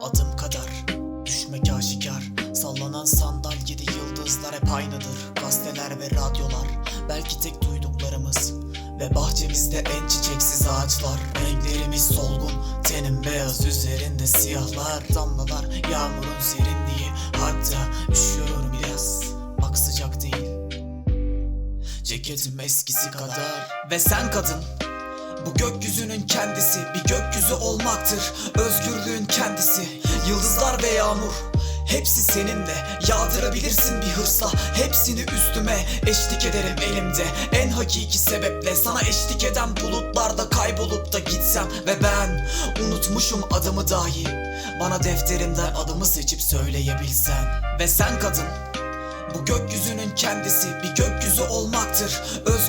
Adım kadar düşmek aşikar. Sallanan sandalyede yıldızlar hep aynıdır. Gazeteler ve radyolar belki tek duyduklarımız. Ve bahçemizde en çiçeksiz ağaçlar. Renklerimiz solgun tenim beyaz üzerinde siyahlar. Damlalar yağmurun serinliği. Hatta üşüyorum biraz Bak sıcak değil. Ceketim eskisi kadar. Ve sen kadın bu gökyüzünün kendisi bir gökyüzü olmaktır Özgürlüğün kendisi. Yıldızlar ve yağmur Hepsi seninle. Yağdırabilirsin bir hırsla Hepsini üstüme eşlik ederim elimde. En hakiki sebeple Sana eşlik eden bulutlarda kaybolup da gitsem Ve ben unutmuşum adımı dahi. Bana defterimden adımı seçip söyleyebilsen. Ve sen kadın bu gökyüzünün kendisi bir gökyüzü olmaktır Özgürlüğün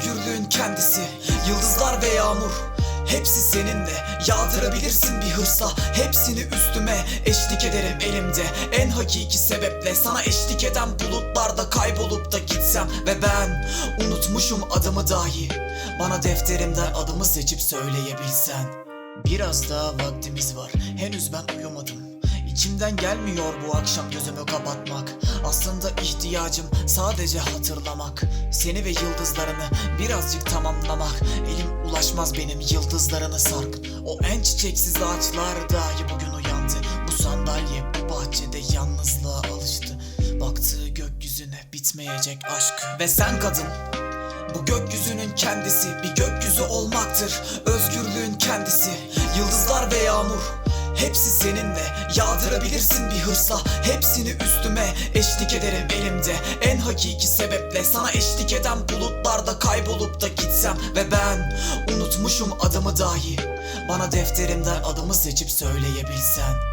Hepsi seninle. Yağdırabilirsin bir hırsla. Hepsini üstüme eşlik ederim elimde. En hakiki sebeple Sana eşlik eden bulutlarda kaybolup da gitsem Ve ben unutmuşum adımı dahi. Bana defterimden adımı seçip söyleyebilsen. Biraz daha vaktimiz var. Henüz ben uyumadım. İçimden gelmiyor bu akşam gözümü kapatmak. Aslında ihtiyacım sadece hatırlamak. Seni ve yıldızlarını birazcık tamamlamak Ulaşmaz benim yıldızlarını sark O en çiçeksiz ağaçlar dahi bugün uyandı. Bu sandalye bu bahçede yalnızlığa alıştı. Baktığı gökyüzüne bitmeyecek aşk. Ve sen kadın bu gökyüzünün kendisi bir gökyüzü olmaktır. Özgürlüğün kendisi Hepsi seninle. Yağdırabilirsin bir hırsla. Hepsini üstüme eşlik ederim elimde. En hakiki sebeple Sana eşlik eden bulutlarda kaybolup da gitsem. Ve ben unutmuşum adımı dahi. Bana defterimden adımı seçip söyleyebilsen